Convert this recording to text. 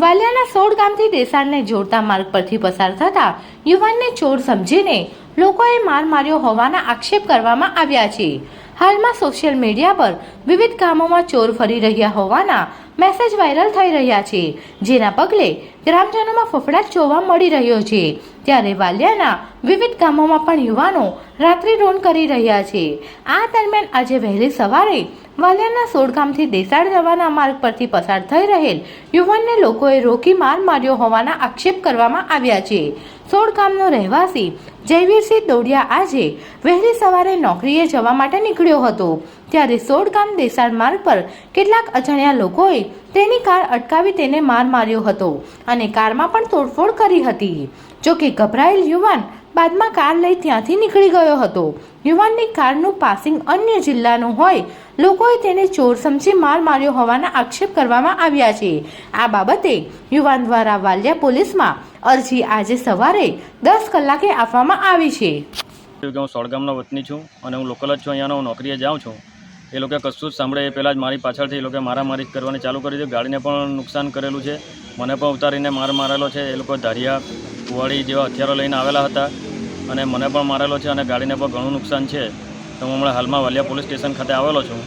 વાલિયાના સોળ ગામથી દેસાણને જોડતા માર્ગ પરથી પસાર થતા યુવાનને ચોર સમજીને લોકોએ માર માર્યો હોવાના આક્ષેપ કરવામાં આવ્યા છે. હાલમાં સોશિયલ મીડિયા પર વિવિધ ગામોમાં ચોર ફરી રહ્યા હોવાના મેસેજ વાયરલ થઈ રહ્યા છે, જેના પગલે ગ્રામજનોમાં ફફડાટ જોવા મળી રહ્યો છે. ત્યારે વાલિયાના વિવિધ ગામોમાં પણ યુવાનો રાત્રિ રોન કરી રહ્યા છે. આ દરમિયાન આજે વહેલી સવારે વાલિયાના સોડગામથી દેસાડ જવાના માર્ગ પરથી પસાર થઈ રહેલ યુવાનને લોકોએ રોકી માર માર્યો હોવાના આક્ષેપ કરવામાં આવ્યા છે. સોડગામનો રહેવાસી જયવીરસિંહ દોડિયા આજે વહેલી સવારે નોકરીએ જવા માટે નીકળ્યો હતો. ત્યારે સોડગામ દેસાડ માર્ગ પર કેટલાક અજાણ્યા લોકોએ તેની કાર અટકાવી તેને માર માર્યો હતો અને કારમાં પણ તોડફોડ કરી હતી. જોકે ગભરાયેલ યુવાન બાદમાં કાર લઈ ત્યાંથી નીકળી ગયો હતો. યુવાનની કારનું પાસિંગ અન્ય જિલ્લાનું હોય, લોકોએ તેને ચોર સમજી માર માર્યો હોવાના આક્ષેપ કરવામાં આવ્યા છે. આ બાબતે યુવાન દ્વારા વાલિયા પોલીસમાં અરજી આજે સવારે દસ કલાકે આપવામાં આવી છે. હું સોળગામનો વતની છું અને હું લોકલ જ છું, અહીંયાનો નોકરીએ જાઉં છું. એ લોકો કશું જ સાંભળે. એ પહેલાં જ મારી પાછળથી એ લોકોએ મારામારી કરવાની ચાલુ કરી દીધી. ગાડીને પણ નુકસાન કરેલું છે. મને પણ ઉતારીને માર મારેલો છે. એ લોકો ધારિયા, કુવાડી જેવા હથિયારો લઈને આવેલા હતા અને મને પણ મારેલો છે અને ગાડીને પણ ઘણું નુકસાન છે. તો હું હમણાં હાલમાં વાલિયા પોલીસ સ્ટેશન ખાતે આવેલો છું.